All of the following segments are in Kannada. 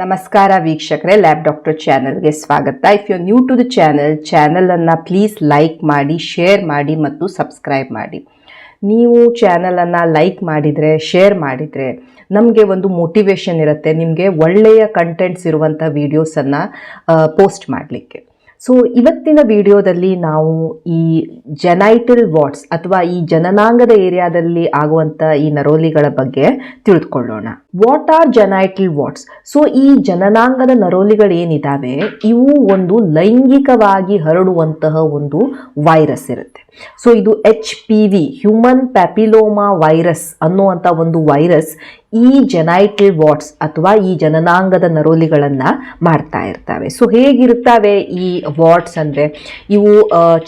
ನಮಸ್ಕಾರ ವೀಕ್ಷಕರೇ ಲ್ಯಾಬ್ ಡಾಕ್ಟರ್ ಚಾನಲ್ಗೆ ಸ್ವಾಗತ. If you new to the channel ಚಾನಲನ್ನು ಪ್ಲೀಸ್ ಲೈಕ್ ಮಾಡಿ ಶೇರ್ ಮಾಡಿ ಮತ್ತು ಸಬ್ಸ್ಕ್ರೈಬ್ ಮಾಡಿ. ನೀವು ಚಾನಲನ್ನು ಲೈಕ್ ಮಾಡಿದರೆ ಶೇರ್ ಮಾಡಿದರೆ ನಮಗೆ ಒಂದು ಮೋಟಿವೇಶನ್ ಇರುತ್ತೆ, ನಿಮಗೆ ಒಳ್ಳೆಯ ಕಂಟೆಂಟ್ಸ್ ಇರುವಂಥ ವೀಡಿಯೋಸನ್ನು ಪೋಸ್ಟ್ ಮಾಡಲಿಕ್ಕೆ. ಸೊ ಇವತ್ತಿನ ವಿಡಿಯೋದಲ್ಲಿ ನಾವು ಈ ಜೆನೈಟಲ್ ವಾಟ್ಸ್ ಅಥವಾ ಈ ಜನನಾಂಗದ ಏರಿಯಾದಲ್ಲಿ ಆಗುವಂಥ ಈ ನರೋಲಿಗಳ ಬಗ್ಗೆ ತಿಳ್ಕೊಳ್ಳೋಣ. What are genital warts so ಈ ಜನನಾಂಗದ ನರೋಲಿಗಳೇನಿದ್ದಾವೆ ಇವು ಒಂದು ಲೈಂಗಿಕವಾಗಿ ಹರಡುವಂತಹ ಒಂದು ವೈರಸ್ ಇರುತ್ತೆ. ಸೊ ಇದು H P V human papilloma virus ಅನ್ನುವಂಥ ಒಂದು ವೈರಸ್ ಈ ಜೆನೈಟಲ್ ವಾಟ್ಸ್ ಅಥವಾ ಈ ಜನನಾಂಗದ ನರೋಲಿಗಳನ್ನು ಮಾಡ್ತಾ ಇರ್ತವೆ. ಸೊ ಹೇಗಿರ್ತವೆ ಈ ವಾಟ್ಸ್ ಅಂದರೆ? ಇವು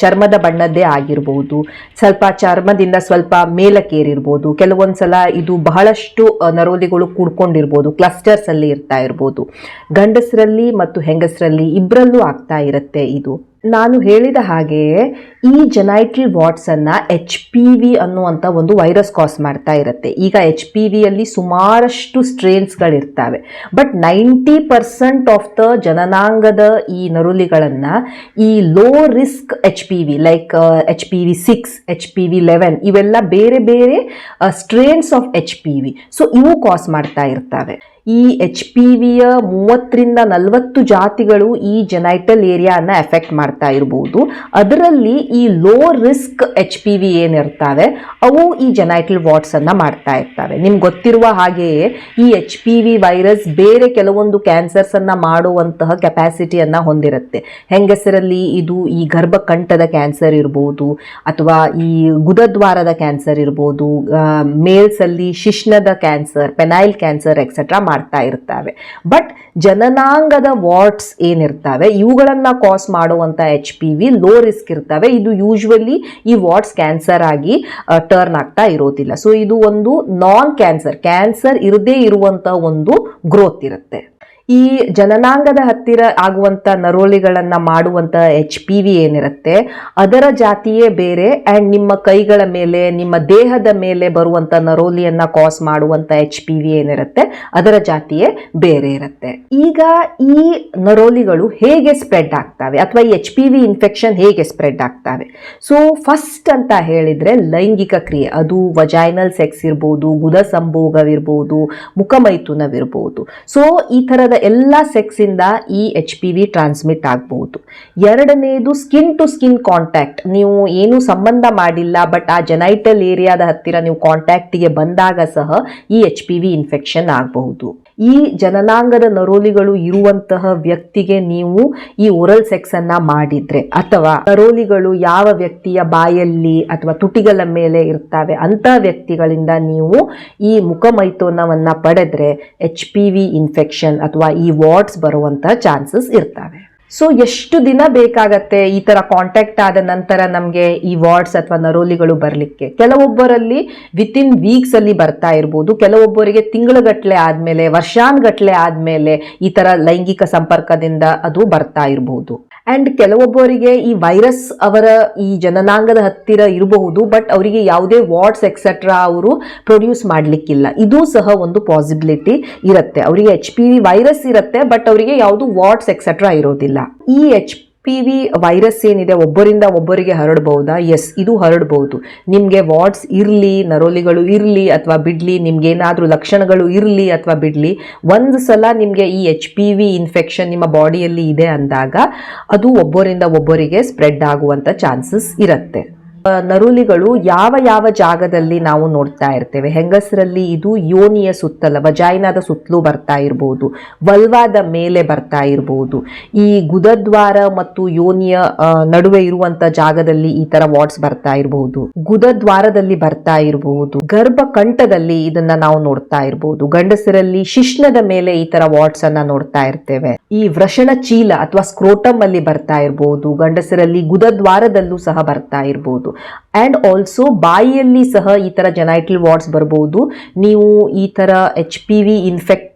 ಚರ್ಮದ ಬಣ್ಣದ್ದೇ ಆಗಿರ್ಬೋದು, ಸ್ವಲ್ಪ ಚರ್ಮದಿಂದ ಸ್ವಲ್ಪ ಮೇಲಕ್ಕೇರಿರ್ಬೋದು. ಕೆಲವೊಂದು ಸಲ ಇದು ಬಹಳಷ್ಟು ನರೋಲಿಗಳು ಕೂಡ್ಕೊಂಡಿರ್ಬೋದು ಕ್ಲಸ್ಟರ್ಸ್ ಅಲ್ಲಿ ಇರ್ತಾ ಇರ್ಬೋದು. ಗಂಡಸರಲ್ಲಿ ಮತ್ತು ಹೆಂಗಸರಲ್ಲಿ ಇಬ್ಬರಲ್ಲೂ ಆಗ್ತಾ ಇರುತ್ತೆ ಇದು. ನಾನು ಹೇಳಿದ ಹಾಗೆಯೇ ಈ ಜನೈಟ್ರಿ ವಾಟ್ಸನ್ನು ಎಚ್ ಪಿ ವಿ ಅನ್ನುವಂಥ ಒಂದು ವೈರಸ್ ಕಾಸ್ ಮಾಡ್ತಾ ಇರುತ್ತೆ. ಈಗ ಎಚ್ ಪಿ ವಿಯಲ್ಲಿ ಸುಮಾರಷ್ಟು ಸ್ಟ್ರೇನ್ಸ್ಗಳಿರ್ತವೆ but ninety percent of the ಜನನಾಂಗದ ಈ ನರುಲಿಗಳನ್ನು ಈ low risk H P V like H P V six H P V eleven ಇವೆಲ್ಲ ಬೇರೆ ಬೇರೆ strains of H P V so ಇವು ಕಾಸ್ ಮಾಡ್ತಾ ಇರ್ತವೆ. ಈ ಎಚ್ ಪಿ ವಿಯ ಮೂವತ್ತರಿಂದ ನಲವತ್ತು ಜಾತಿಗಳು ಈ ಜೆನೈಟಲ್ ಏರಿಯಾನ ಎಫೆಕ್ಟ್ ಮಾಡ್ತಾ ಇರಬಹುದು ಅದರಲ್ಲಿ ಈ low risk H P V ಏನಿರ್ತವೆ, ಅವು ಈ ಜೆನೈಟಲ್ ವಾಟ್ಸ್ ಅನ್ನ ಮಾಡ್ತಾ ಇರ್ತವೆ. ನಿಮ್ಗೆ ಗೊತ್ತಿರುವ ಹಾಗೆಯೇ ಈ ಎಚ್ ಪಿ ವಿ ವೈರಸ್ ಬೇರೆ ಕೆಲವೊಂದು ಕ್ಯಾನ್ಸರ್ಸ್ ಅನ್ನ ಮಾಡುವಂತಹ ಕೆಪಾಸಿಟಿಯನ್ನ ಹೊಂದಿರುತ್ತೆ. ಹೆಂಗಸರಲ್ಲಿ ಇದು ಈ ಗರ್ಭಕಂಠದ ಕ್ಯಾನ್ಸರ್ ಇರ್ಬೋದು, ಅಥವಾ ಈ ಗುದದ್ವಾರದ ಕ್ಯಾನ್ಸರ್ ಇರ್ಬೋದು ಮೇಲ್ಸ್ ಅಲ್ಲಿ ಶಿಶ್ನದ ಕ್ಯಾನ್ಸರ್ ಪೆನೈಲ್ ಕ್ಯಾನ್ಸರ್ ಎಕ್ಸೆಟ್ರಾ ಮಾಡ್ತಾ ಇರ್ತವೆ. ಬಟ್ ಜನನಾಂಗದ ವಾಟ್ಸ್ ಏನಿರ್ತವೆ, ಇವುಗಳನ್ನು ಕಾಸ್ ಮಾಡುವಂತ H P V low risk ಇರ್ತವೆ. ಇದು ಯೂಶ್ವಲಿ ಈ ವಾಟ್ಸ್ ಕ್ಯಾನ್ಸರ್ ಆಗಿ ಟರ್ನ್ ಆಗ್ತಾ ಇರೋದಿಲ್ಲ. ಸೊ ಇದು ಒಂದು ನಾನ್ ಕ್ಯಾನ್ಸರ್ ಕ್ಯಾನ್ಸರ್ ಇರದೇ ಇರುವಂತ ಒಂದು ಗ್ರೋತ್ ಇರುತ್ತೆ. ಈ ಜನನಾಂಗದ ಹತ್ತಿರ ಆಗುವಂತ ನರೋಲಿಗಳನ್ನ ಮಾಡುವಂತ ಎಚ್ ಪಿ ವಿ ಏನಿರುತ್ತೆ, ಅದರ ಜಾತಿಯೇ ಬೇರೆ ಅಂಡ್ ನಿಮ್ಮ ಕೈಗಳ ಮೇಲೆ, ನಿಮ್ಮ ದೇಹದ ಮೇಲೆ ಬರುವಂತ ನರೋಲಿಯನ್ನ ಕಾಸ್ ಮಾಡುವಂತ ಎಚ್ ಪಿ ವಿ ಏನಿರುತ್ತೆ, ಅದರ ಜಾತಿಯೇ ಬೇರೆ ಇರುತ್ತೆ. ಈಗ ಈ ನರೋಲಿಗಳು ಹೇಗೆ ಸ್ಪ್ರೆಡ್ ಆಗ್ತವೆ ಅಥವಾ ಈ ಎಚ್ ಪಿ ವಿ ಇನ್ಫೆಕ್ಷನ್ ಹೇಗೆ ಸ್ಪ್ರೆಡ್ ಆಗ್ತವೆ? ಸೊ ಫಸ್ಟ್ ಅಂತ ಹೇಳಿದ್ರೆ ಲೈಂಗಿಕ ಕ್ರಿಯೆ, ಅದು ವಜೈನಲ್ ಸೆಕ್ಸ್ ಇರ್ಬೋದು ಗುದ ಸಂಭೋಗವಿರ್ಬೋದು ಮುಖಮೈಥುನವಿರ್ಬೋದು. ಸೊ ಈ ಥರದ ಎಲ್ಲ ಸೆಕ್ಸ್ ಇಂದ ಈ ಎಚ್ ಪಿ ವಿ ಟ್ರಾನ್ಸ್ಮಿಟ್ ಆಗಬಹುದು. ಎರಡನೇದು ಸ್ಕಿನ್ ಟು ಸ್ಕಿನ್ ಕಾಂಟ್ಯಾಕ್ಟ್ ನೀವು ಏನು ಸಂಬಂಧ ಮಾಡಿಲ್ಲ ಬಟ್ ಆ ಜೆನೈಟಲ್ ಏರಿಯಾದ ಹತ್ತಿರ ನೀವು ಕಾಂಟ್ಯಾಕ್ಟಿಗೆ ಬಂದಾಗ ಸಹ ಈ ಎಚ್ ಪಿ ವಿ ಇನ್ಫೆಕ್ಷನ್ ಆಗಬಹುದು. ಈ ಜನನಾಂಗದ ನರೋಲಿಗಳು ಇರುವಂತಹ ವ್ಯಕ್ತಿಗೆ ನೀವು ಈ ಓರಲ್ ಸೆಕ್ಸ್ ಅನ್ನ ಮಾಡಿದ್ರೆ ಅಥವಾ ನರೋಲಿಗಳು ಯಾವ ವ್ಯಕ್ತಿಯ ಬಾಯಲ್ಲಿ ಅಥವಾ ತುಟಿಗಳ ಮೇಲೆ ಇರ್ತವೆ ಅಂತ ವ್ಯಕ್ತಿಗಳಿಂದ ನೀವು ಈ ಮುಖಮೈಥೋನವನ್ನು ಪಡೆದ್ರೆ ಎಚ್ ಪಿ ವಿ ಇನ್ಫೆಕ್ಷನ್ ಅಥವಾ ಈ ವಾರ್ಡ್ಸ್ ಬರುವಂತಹ ಚಾನ್ಸಸ್ ಇರ್ತವೆ. ಸೊ ಎಷ್ಟು ದಿನ ಬೇಕಾಗತ್ತೆ ಈ ತರ ಕಾಂಟ್ಯಾಕ್ಟ್ ಆದ ನಂತರ ನಮಗೆ ಈ ವಾರ್ಡ್ಸ್ ಅಥವಾ ನರೋಲಿಗಳು ಬರಲಿಕ್ಕೆ? ಕೆಲವೊಬ್ಬರಲ್ಲಿ ವಿತ್ ಇನ್ ವೀಕ್ಸ್ ಅಲ್ಲಿ ಬರ್ತಾ ಇರ್ಬೋದು. ಕೆಲವೊಬ್ಬರಿಗೆ ತಿಂಗಳುಗಟ್ಲೆ ಆದ್ಮೇಲೆ, ವರ್ಷಾನ್ಗಟ್ಲೆ ಆದ್ಮೇಲೆ ಈ ತರ ಲೈಂಗಿಕ ಸಂಪರ್ಕದಿಂದ ಅದು ಬರ್ತಾ ಇರಬಹುದು ಅಂಡ್ ಕೆಲವೊಬ್ಬರಿಗೆ ಈ ವೈರಸ್ ಅವರ ಈ ಜನನಾಂಗದ ಹತ್ತಿರ ಇರಬಹುದು ಬಟ್ ಅವರಿಗೆ ಯಾವುದೇ ವಾರ್ಡ್ಸ್ ಎಕ್ಸೆಟ್ರಾ ಅವರು ಪ್ರೊಡ್ಯೂಸ್ ಮಾಡಲಿಕ್ಕಿಲ್ಲ. ಇದು ಸಹ ಒಂದು ಪಾಸಿಬಿಲಿಟಿ ಇರುತ್ತೆ. ಅವರಿಗೆ ಎಚ್ ಪಿ ವಿ ವೈರಸ್ ಇರುತ್ತೆ ಬಟ್ ಅವರಿಗೆ ಯಾವುದು ವಾರ್ಡ್ಸ್ ಎಕ್ಸೆಟ್ರಾ ಇರೋದಿಲ್ಲ. ಈ ಎಚ್ ಪಿ ವೈರಸ್ ಏನಿದೆ, ಒಬ್ಬರಿಂದ ಒಬ್ಬರಿಗೆ ಹರಡಬಹುದಾ ಎಸ್ ಇದು ಹರಡಬಹುದು ನಿಮಗೆ ವಾರ್ಡ್ಸ್ ಇರಲಿ, ನರೋಲಿಗಳು ಇರಲಿ ಅಥವಾ ಬಿಡಲಿ ನಿಮ್ಗೆ ಏನಾದರೂ ಲಕ್ಷಣಗಳು ಇರಲಿ ಅಥವಾ ಬಿಡಲಿ, ಒಂದು ಸಲ ನಿಮಗೆ ಈ ಎಚ್ ಪಿ ವಿ ಇನ್ಫೆಕ್ಷನ್ ನಿಮ್ಮ ಬಾಡಿಯಲ್ಲಿ ಇದೆ ಅಂದಾಗ ಅದು ಒಬ್ಬರಿಂದ ಒಬ್ಬರಿಗೆ ಸ್ಪ್ರೆಡ್ ಆಗುವಂಥ ಚಾನ್ಸಸ್ ಇರುತ್ತೆ. ನರುಲಿಗಳು ಯಾವ ಯಾವ ಜಾಗದಲ್ಲಿ ನಾವು ನೋಡ್ತಾ ಇರ್ತೇವೆ? ಹೆಂಗಸರಲ್ಲಿ ಇದು ಯೋನಿಯ ಸುತ್ತಲ, ವಜಾಯಿನಾದ ಸುತ್ತಲೂ ಬರ್ತಾ ಇರಬಹುದು ವಲ್ವಾದ ಮೇಲೆ ಬರ್ತಾ ಇರಬಹುದು ಈ ಗುದದ್ವಾರ ಮತ್ತು ಯೋನಿಯ ನಡುವೆ ಇರುವಂತ ಜಾಗದಲ್ಲಿ ಈ ತರ ವಾಟ್ಸ್ ಬರ್ತಾ ಇರಬಹುದು ಗುದದ್ವಾರದಲ್ಲಿ ಬರ್ತಾ ಇರಬಹುದು ಗರ್ಭಕಂಠದಲ್ಲಿ ಇದನ್ನ ನಾವು ನೋಡ್ತಾ ಇರಬಹುದು ಗಂಡಸರಲ್ಲಿ ಶಿಶ್ನದ ಮೇಲೆ ಈ ತರ ವಾಟ್ಸ್ ಅನ್ನ ನೋಡ್ತಾ ಇರ್ತೇವೆ. ಈ ವೃಷಣ ಚೀಲ ಅಥವಾ ಸ್ಕ್ರೋಟಮ್ ಅಲ್ಲಿ ಬರ್ತಾ ಇರಬಹುದು ಗಂಡಸರಲ್ಲಿ ಗುದದ್ವಾರದಲ್ಲೂ ಸಹ ಬರ್ತಾ ಇರಬಹುದು ಆ್ಯಂಡ್ ಆಲ್ಸೋ ಬಾಯಿಯಲ್ಲಿ ಸಹ ಈ ಥರ ಜನೈಟಲ್ ವಾರ್ಡ್ಸ್ ಬರ್ಬೋದು. ನೀವು ಈ ಥರ ಎಚ್ ಪಿ ವಿ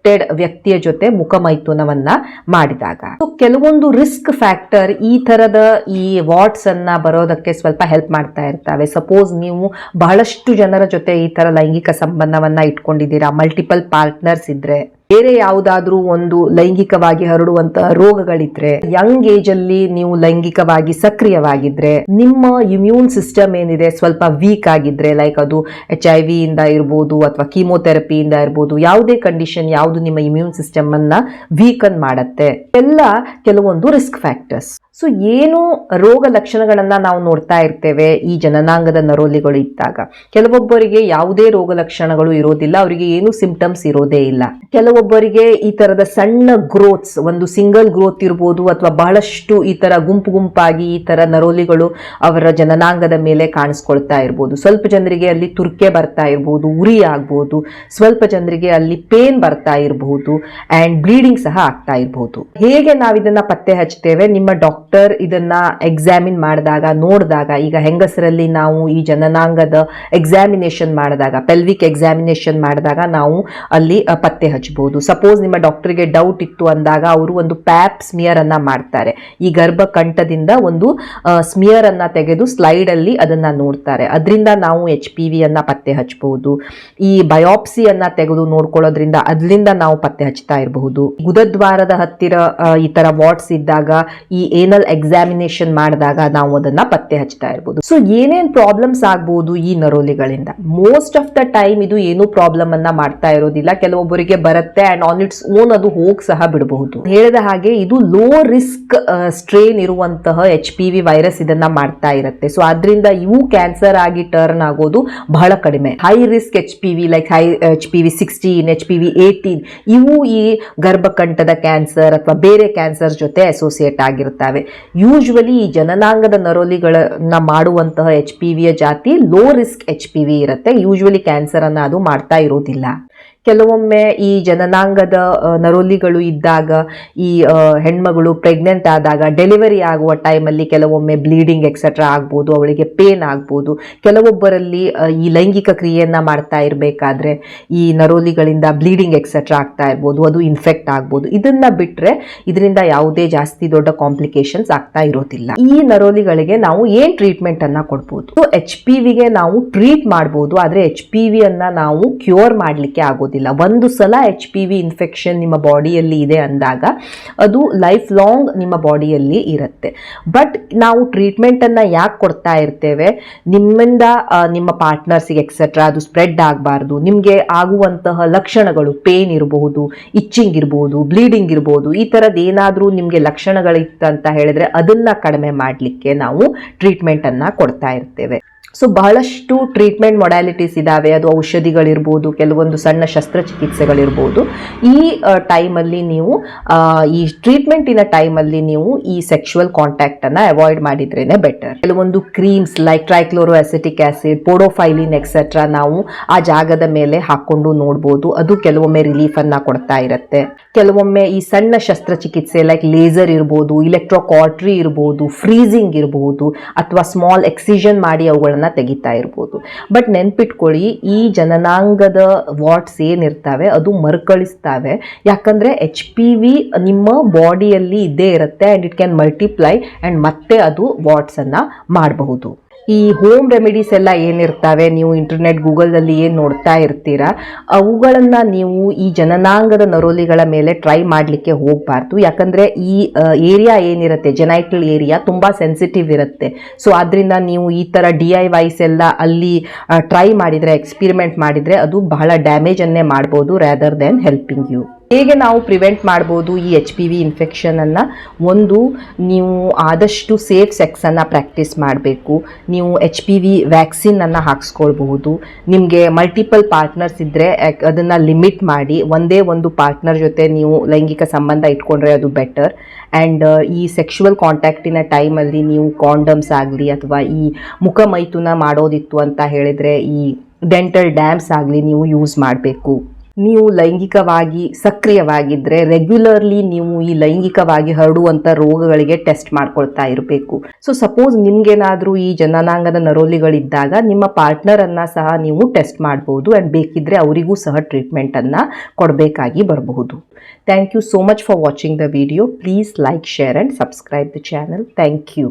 ಇನ್ಫೆಕ್ಟೆಡ್ ವ್ಯಕ್ತಿಯ ಜೊತೆ ಮುಖಮೈಥುನವನ್ನ ಮಾಡಿದಾಗ. ಕೆಲವೊಂದು ರಿಸ್ಕ್ ಫ್ಯಾಕ್ಟರ್ ಈ ತರದ ಈ ವಾಟ್ಸ್ ಅನ್ನ ಬರೋದಕ್ಕೆ ಸ್ವಲ್ಪ ಹೆಲ್ಪ್ ಮಾಡ್ತಾ ಇರ್ತವೆ. ಸಪೋಸ್ ನೀವು ಬಹಳಷ್ಟು ಜನರ ಜೊತೆ ಈ ತರ ಲೈಂಗಿಕ ಸಂಬಂಧವನ್ನ ಇಟ್ಕೊಂಡಿದ್ದೀರಾ ಮಲ್ಟಿಪಲ್ ಪಾರ್ಟ್ನರ್ಸ್ ಇದ್ರೆ, ಬೇರೆ ಯಾವುದಾದ್ರೂ ಒಂದು ಲೈಂಗಿಕವಾಗಿ ಹರಡುವಂತಹ ರೋಗಗಳಿದ್ರೆ ಯಂಗ್ ಏಜ್ ಅಲ್ಲಿ ನೀವು ಲೈಂಗಿಕವಾಗಿ ಸಕ್ರಿಯವಾಗಿದ್ರೆ, ನಿಮ್ಮ ಇಮ್ಯೂನ್ ಸಿಸ್ಟಮ್ ಏನಿದೆ ಸ್ವಲ್ಪ ವೀಕ್ ಆಗಿದ್ರೆ ಲೈಕ್ ಅದು ಎಚ್ ಐ ವಿ ಇಂದ ಇರ್ಬೋದು ಅಥವಾ ಕೀಮೋಥೆರಪಿಯಿಂದ ಇರ್ಬೋದು, ಯಾವುದೇ ಕಂಡೀಷನ್ ಯಾವುದು ನಿಮ್ಮ ಇಮ್ಯೂನ್ ಸಿಸ್ಟಮ್ ಅನ್ನ ವೀಕನ್ ಮಾಡತ್ತೆ. ಎಲ್ಲ ಕೆಲವೊಂದು ರಿಸ್ಕ್ ಫ್ಯಾಕ್ಟರ್ಸ್ ಸೊ ಏನು ರೋಗ ಲಕ್ಷಣಗಳನ್ನು ನಾವು ನೋಡ್ತಾ ಇರ್ತೇವೆ ಈ ಜನನಾಂಗದ ನರೋಲಿಗಳು ಇದ್ದಾಗ? ಕೆಲವೊಬ್ಬರಿಗೆ ಯಾವುದೇ ರೋಗ ಲಕ್ಷಣಗಳು ಇರೋದಿಲ್ಲ, ಅವರಿಗೆ ಏನು ಸಿಂಪ್ಟಮ್ಸ್ ಇರೋದೇ ಇಲ್ಲ. ಕೆಲವೊಬ್ಬರಿಗೆ ಈ ತರದ ಸಣ್ಣ ಗ್ರೋತ್ಸ್ ಒಂದು ಸಿಂಗಲ್ ಗ್ರೋತ್ ಇರ್ಬೋದು ಅಥವಾ ಬಹಳಷ್ಟು ಈ ತರ ಗುಂಪು ಗುಂಪಾಗಿ ಈ ತರ ನರೋಲಿಗಳು ಅವರ ಜನನಾಂಗದ ಮೇಲೆ ಕಾಣಿಸ್ಕೊಳ್ತಾ ಇರ್ಬೋದು. ಸ್ವಲ್ಪ ಜನರಿಗೆ ಅಲ್ಲಿ ತುರ್ಕೆ ಬರ್ತಾ ಇರ್ಬೋದು, ಉರಿ ಆಗ್ಬೋದು. ಸ್ವಲ್ಪ ಜನರಿಗೆ ಅಲ್ಲಿ ಪೇನ್ ಬರ್ತಾ ಇರಬಹುದು ಅಂಡ್ ಬ್ಲೀಡಿಂಗ್ ಸಹ ಆಗ್ತಾ ಇರಬಹುದು ಹೇಗೆ ನಾವು ಇದನ್ನ ಪತ್ತೆ ಹಚ್ತೇವೆ ನಿಮ್ಮ ಡಾಕ್ಟರ್ ಇದನ್ನ ಎಕ್ಸಾಮಿನ್ ಮಾಡಿದಾಗ, ನೋಡಿದಾಗ, ಈಗ ಹೆಂಗಸರಲ್ಲಿ ನಾವು ಈ ಜನನಾಂಗದ ಎಕ್ಸಾಮಿನೇಷನ್ ಮಾಡಿದಾಗ ಪೆಲ್ವಿಕ್ ಎಕ್ಸಾಮಿನೇಷನ್ ಮಾಡಿದಾಗ ನಾವು ಅಲ್ಲಿ ಪತ್ತೆ ಹಚ್ಚಬಹುದು ಸಪೋಸ್ ನಿಮ್ಮ ಡಾಕ್ಟರ್ಗೆ ಡೌಟ್ ಇತ್ತು ಅಂದಾಗ ಅವರು ಒಂದು ಪ್ಯಾಪ್ ಸ್ಮಿಯರ್ ಅನ್ನ ಮಾಡ್ತಾರೆ. ಈ ಗರ್ಭಕಂಠದಿಂದ ಒಂದು ಸ್ಮಿಯರ್ ಅನ್ನ ತೆಗೆದು ಸ್ಲೈಡ್ ಅಲ್ಲಿ ಅದನ್ನ ನೋಡ್ತಾರೆ. ಅದರಿಂದ ನಾವು ಎಚ್ ಪಿ ವಿ ಅನ್ನ ಪತ್ತೆ ಹಚ್ಚಬಹುದು ಈ ಬಯೋಪ್ಸಿಯನ್ನ ತೆಗೆದು ನೋಡ್ಕೊಳ್ಳೋದ್ರಿಂದ ಅದರಿಂದ ನಾವು ಪತ್ತೆ ಹಚ್ತಾ ಇರಬಹುದು. ಗುದದ್ವಾರದ ಹತ್ತಿರ ಈ ತರ ವಾಟ್ಸ್ ಇದ್ದಾಗ ಈ ಏನಲ್ ಎಕ್ಸಾಮಿನೇಷನ್ ಮಾಡಿದಾಗ ನಾವು ಅದನ್ನ ಪತ್ತೆ ಹಚ್ತಾ ಇರಬಹುದು ಸೊ ಏನೇನ್ ಪ್ರಾಬ್ಲಮ್ಸ್ ಆಗ್ಬಹುದು ಈ ನರೋಲಿಗಳಿಂದ? ಮೋಸ್ಟ್ ಆಫ್ ದ ಟೈಮ್ ಇದು ಏನು ಪ್ರಾಬ್ಲಮ್ ಅನ್ನ ಮಾಡ್ತಾ ಇರೋದಿಲ್ಲ. ಕೆಲವೊಬ್ಬರಿಗೆ ಬರುತ್ತೆ ಅಂಡ್ ಆನ್ ಇಟ್ಸ್ ಓನ್ ಅದು ಹೋಗ್ ಸಹ ಬಿಡಬಹುದು. ಹೇಳಿದ ಹಾಗೆ ಇದು ಲೋ ರಿಸ್ಕ್ ಸ್ಟ್ರೇನ್ ಇರುವಂತಹ ಎಚ್ ಪಿ ವಿ ವೈರಸ್ ಇದನ್ನ ಮಾಡ್ತಾ ಇರುತ್ತೆ. ಸೊ ಅದರಿಂದ ಇವು ಕ್ಯಾನ್ಸರ್ ಆಗಿ ಟರ್ನ್ ಆಗೋದು ಬಹಳ ಕಡಿಮೆ. High risk H P V like high H P V sixteen H P V eighteen ಇವು ಈ ಗರ್ಭಕಂಠದ ಕ್ಯಾನ್ಸರ್ ಅಥವಾ ಬೇರೆ ಕ್ಯಾನ್ಸರ್ ಜೊತೆ ಅಸೋಸಿಯೇಟ್ ಆಗಿರ್ತವೆ. ಯೂಶ್ವಲಿ ಈ ಜನನಾಂಗದ ನರೋಲಿಗಳನ್ನ ಮಾಡುವಂತಹ ಎಚ್ ಪಿ ವಿಯ ಜಾತಿ low risk H P V ಇರುತ್ತೆ. ಯೂಶ್ವಲಿ ಕ್ಯಾನ್ಸರ್ ಅನ್ನ ಅದು ಮಾಡ್ತಾ ಇರೋದಿಲ್ಲ. ಕೆಲವೊಮ್ಮೆ ಈ ಜನನಾಂಗದ ನರೋಲಿಗಳು ಇದ್ದಾಗ, ಈ ಹೆಣ್ಮಗಳು ಪ್ರೆಗ್ನೆಂಟ್ ಆದಾಗ ಡೆಲಿವರಿ ಆಗುವ ಟೈಮಲ್ಲಿ ಕೆಲವೊಮ್ಮೆ ಬ್ಲೀಡಿಂಗ್ ಎಕ್ಸೆಟ್ರಾ ಆಗ್ಬೋದು, ಅವಳಿಗೆ ಪೇನ್ ಆಗ್ಬೋದು. ಕೆಲವೊಬ್ಬರಲ್ಲಿ ಈ ಲೈಂಗಿಕ ಕ್ರಿಯೆಯನ್ನು ಮಾಡ್ತಾ ಇರಬೇಕಾದ್ರೆ ಈ ನರೋಲಿಗಳಿಂದ ಬ್ಲೀಡಿಂಗ್ ಎಕ್ಸೆಟ್ರಾ ಆಗ್ತಾ ಇರ್ಬೋದು, ಅದು ಇನ್ಫೆಕ್ಟ್ ಆಗ್ಬೋದು. ಇದನ್ನ ಬಿಟ್ರೆ ಇದರಿಂದ ಯಾವುದೇ ಜಾಸ್ತಿ ದೊಡ್ಡ ಕಾಂಪ್ಲಿಕೇಶನ್ಸ್ ಆಗ್ತಾ ಇರೋದಿಲ್ಲ. ಈ ನರೋಲಿಗಳಿಗೆ ನಾವು ಏನು ಟ್ರೀಟ್ಮೆಂಟ್ ಅನ್ನ ಕೊಡ್ಬೋದು? ಎಚ್ ಪಿ ವಿಗೆ ನಾವು ಟ್ರೀಟ್ ಮಾಡ್ಬೋದು, ಆದರೆ ಎಚ್ ಪಿ ನಾವು ಕ್ಯೂರ್ ಮಾಡ್ಲಿಕ್ಕೆ ಆಗೋದಿಲ್ಲ ಒಂದು ಸಲ ಎಚ್ ಪಿ ವಿ ಇನ್ಫೆಕ್ಷನ್ ನಿಮ್ಮ ಬಾಡಿಯಲ್ಲಿ ಇದೆ ಅಂದಾಗ ಅದು ಲೈಫ್ ಲಾಂಗ್ ನಿಮ್ಮ ಬಾಡಿಯಲ್ಲಿ ಇರುತ್ತೆ. ಬಟ್ ನಾವು ಟ್ರೀಟ್ಮೆಂಟನ್ನು ಯಾಕೆ ಕೊಡ್ತಾ ಇರ್ತೇವೆ? ನಿಮ್ಮಿಂದ ನಿಮ್ಮ ಪಾರ್ಟ್ನರ್ಸಿಗೆ ಎಕ್ಸೆಟ್ರಾ ಅದು ಸ್ಪ್ರೆಡ್ ಆಗಬಾರ್ದು. ನಿಮಗೆ ಆಗುವಂತಹ ಲಕ್ಷಣಗಳು ಪೇನ್ ಇರಬಹುದು ಇಚ್ಚಿಂಗ್ ಇರಬಹುದು ಬ್ಲೀಡಿಂಗ್ ಇರಬಹುದು, ಈ ಥರದ್ದು ಏನಾದರೂ ನಿಮಗೆ ಅಂತ ಹೇಳಿದ್ರೆ ಅದನ್ನ ಕಡಿಮೆ ಮಾಡಲಿಕ್ಕೆ ನಾವು ಟ್ರೀಟ್ಮೆಂಟನ್ನು ಕೊಡ್ತಾ ಇರ್ತೇವೆ. ಸೊ ಬಹಳಷ್ಟು ಟ್ರೀಟ್ಮೆಂಟ್ ಮೊಡ್ಯಾಲಿಟೀಸ್ ಇದ್ದಾವೆ ಅದು ಔಷಧಿಗಳಿರ್ಬೋದು, ಕೆಲವೊಂದು ಸಣ್ಣ ಶಸ್ತ್ರಚಿಕಿತ್ಸೆಗಳಿರ್ಬೋದು. ಈ ಟೈಮಲ್ಲಿ ನೀವು ಈ ಟ್ರೀಟ್ಮೆಂಟಿನ ಟೈಮಲ್ಲಿ ನೀವು ಈ ಸೆಕ್ಷುವಲ್ ಕಾಂಟ್ಯಾಕ್ಟನ್ನು ಅವಾಯ್ಡ್ ಮಾಡಿದ್ರೇ ಬೆಟರ್ ಕೆಲವೊಂದು creams like trichloroacetic acid podophyllin etcetera ನಾವು ಆ ಜಾಗದ ಮೇಲೆ ಹಾಕೊಂಡು ನೋಡ್ಬೋದು. ಅದು ಕೆಲವೊಮ್ಮೆ ರಿಲೀಫನ್ನು ಕೊಡ್ತಾ ಇರುತ್ತೆ. ಕೆಲವೊಮ್ಮೆ ಈ ಸಣ್ಣ ಶಸ್ತ್ರಚಿಕಿತ್ಸೆ ಲೈಕ್ ಲೇಸರ್ ಇರ್ಬೋದು ಇಲೆಕ್ಟ್ರೋಕಾಟ್ರಿ ಇರ್ಬೋದು ಫ್ರೀಸಿಂಗ್ ಇರ್ಬೋದು, ಅಥವಾ ಸ್ಮಾಲ್ ಎಕ್ಸಿಷನ್ ಮಾಡಿ ಅವುಗಳನ್ನ ತೆಗಿತಾ ಇರ್ಬೋದು. ಬಟ್ ನೆನ್ಪಿಟ್ಕೊಳ್ಳಿ, ಈ ಜನನಾಂಗದ ವಾಟ್ಸ್ ಏನಿರ್ತವೆ, ಅದು ಮರುಕಳಿಸ್ತವೆ. ಯಾಕಂದ್ರೆ ಎಚ್ ಪಿ ವಿ ನಿಮ್ಮ ಬಾಡಿಯಲ್ಲಿ ಇದ್ದೇ ಇರುತ್ತೆ and it can multiply and ಮತ್ತೆ ಅದು ವಾಟ್ಸ್ ಅನ್ನ ಮಾಡಬಹುದು. ಈ ಹೋಮ್ ರೆಮಿಡೀಸ್ ಎಲ್ಲ ಏನಿರ್ತವೆ, ನೀವು ಇಂಟರ್ನೆಟ್ ಗೂಗಲ್ದಲ್ಲಿ ಏನು ನೋಡ್ತಾ ಇರ್ತೀರಾ, ಅವುಗಳನ್ನು ನೀವು ಈ ಜನನಾಂಗದ ನರೋಲಿಗಳ ಮೇಲೆ ಟ್ರೈ ಮಾಡಲಿಕ್ಕೆ ಹೋಗಬಾರ್ದು. ಯಾಕಂದರೆ ಈ ಏರಿಯಾ ಏನಿರುತ್ತೆ ಜೆನೈಟಲ್ ಏರಿಯಾ ತುಂಬ ಸೆನ್ಸಿಟಿವ್ ಇರುತ್ತೆ. ಸೊ ಆದ್ದರಿಂದ ನೀವು ಈ ಥರ ಡಿ ಐ ವೈಸ್ ಎಲ್ಲ ಅಲ್ಲಿ ಟ್ರೈ ಮಾಡಿದರೆ ಎಕ್ಸ್ಪಿರಿಮೆಂಟ್ ಮಾಡಿದರೆ ಅದು ಬಹಳ ಡ್ಯಾಮೇಜನ್ನೇ ಮಾಡ್ಬೋದು ರ್ಯಾದರ್ ದೆನ್ ಹೆಲ್ಪಿಂಗ್ ಯು ಹೇಗೆ ನಾವು ಪ್ರಿವೆಂಟ್ ಮಾಡ್ಬೋದು ಈ ಎಚ್ ಪಿ ವಿ ಇನ್ಫೆಕ್ಷನನ್ನು ಒಂದು, ನೀವು ಆದಷ್ಟು ಸೇಫ್ ಸೆಕ್ಸನ್ನು ಪ್ರ್ಯಾಕ್ಟೀಸ್ ಮಾಡಬೇಕು. ನೀವು ಎಚ್ ಪಿ ವಿ ವ್ಯಾಕ್ಸಿನನ್ನು ಹಾಕ್ಸ್ಕೊಳ್ಬಹುದು. ನಿಮಗೆ ಮಲ್ಟಿಪಲ್ ಪಾರ್ಟ್ನರ್ಸ್ ಇದ್ದರೆ ಅದನ್ನು ಲಿಮಿಟ್ ಮಾಡಿ, ಒಂದೇ ಒಂದು ಪಾರ್ಟ್ನರ್ ಜೊತೆ ನೀವು ಲೈಂಗಿಕ ಸಂಬಂಧ ಇಟ್ಕೊಂಡ್ರೆ ಅದು ಬೆಟರ್ ಆ್ಯಂಡ್ ಈ ಸೆಕ್ಷುವಲ್ ಕಾಂಟ್ಯಾಕ್ಟಿನ ಟೈಮಲ್ಲಿ ನೀವು ಕಾಂಡಮ್ಸ್ ಆಗಲಿ ಅಥವಾ ಈ ಮುಖ ಮೈಥುನ ಮಾಡೋದಿತ್ತು ಅಂತ ಹೇಳಿದರೆ ಈ ಡೆಂಟಲ್ ಡ್ಯಾಮ್ಸ್ ಆಗಲಿ ನೀವು ಯೂಸ್ ಮಾಡಬೇಕು. ನೀವು ಲೈಂಗಿಕವಾಗಿ ಸಕ್ರಿಯವಾಗಿದ್ದರೆ ರೆಗ್ಯುಲರ್ಲಿ ನೀವು ಈ ಲೈಂಗಿಕವಾಗಿ ಹರಡುವಂಥ ರೋಗಗಳಿಗೆ ಟೆಸ್ಟ್ ಮಾಡ್ಕೊಳ್ತಾ ಇರಬೇಕು. ಸೊ ಸಪೋಸ್ ನಿಮ್ಗೇನಾದರೂ ಈ ಜನನಾಂಗದ ನರೋಲಿಗಳಿದ್ದಾಗ ನಿಮ್ಮ ಪಾರ್ಟ್ನರನ್ನು ಸಹ ನೀವು ಟೆಸ್ಟ್ ಮಾಡ್ಬೋದು ಆ್ಯಂಡ್ ಬೇಕಿದ್ದರೆ ಅವರಿಗೂ ಸಹ ಟ್ರೀಟ್ಮೆಂಟನ್ನು ಕೊಡಬೇಕಾಗಿ ಬರಬಹುದು. Thank you so much for watching the video please like share and subscribe the channel thank you